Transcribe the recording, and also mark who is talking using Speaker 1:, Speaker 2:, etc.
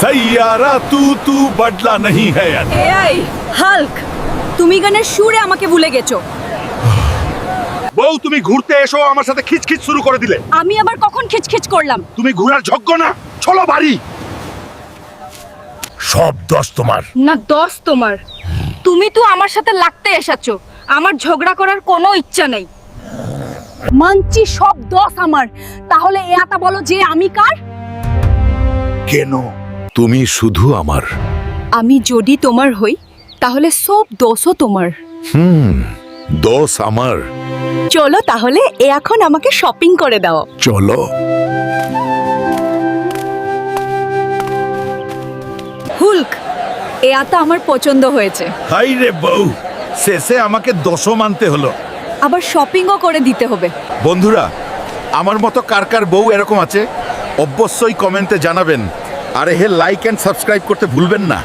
Speaker 1: সাইয়ারা তু তু বদলা নহি হ্যায়
Speaker 2: এআই হাল্ক তুমি গানের সুরে আমাকে ভুলে গেছো।
Speaker 1: বউ তুমি ঘুরতে এসো আমার সাথে খিচখিচ শুরু করে দিলে।
Speaker 2: আমি আবার কখন খিচখিচ করলাম?
Speaker 1: তুমি ঘোরার যোগ্য না চলো বাড়ি। সব দোষ তোমার।
Speaker 2: না দোষ তোমার। তুমি তো আমার সাথে লাগতে এসেছ। আমার ঝগড়া করার কোনো ইচ্ছা নেই। মানছি সব দোষ আমার। তাহলে এ বলো যে আমি কার?
Speaker 1: কেন? তুমি শুধু আমার।
Speaker 2: আমি যদি তোমার হই তাহলে সব দোষও তোমার।
Speaker 1: হুম দোষ আমার।
Speaker 2: চলো তাহলে এ এখন আমাকে শপিং করে দাও।
Speaker 1: চলো।
Speaker 2: হুলক এয়াটা আমার পছন্দ হয়েছে।
Speaker 1: হাই রে বউ শেষে আমাকে দোষও মানতে হলো।
Speaker 2: আবার শপিংও করে দিতে হবে।
Speaker 1: বন্ধুরা আমার মতো কার কার বউ এরকম আছে অবশ্যই কমেন্টে জানাবেন। আরে হে লাইক অ্যান্ড সাবস্ক্রাইব করতে ভুলবেন না।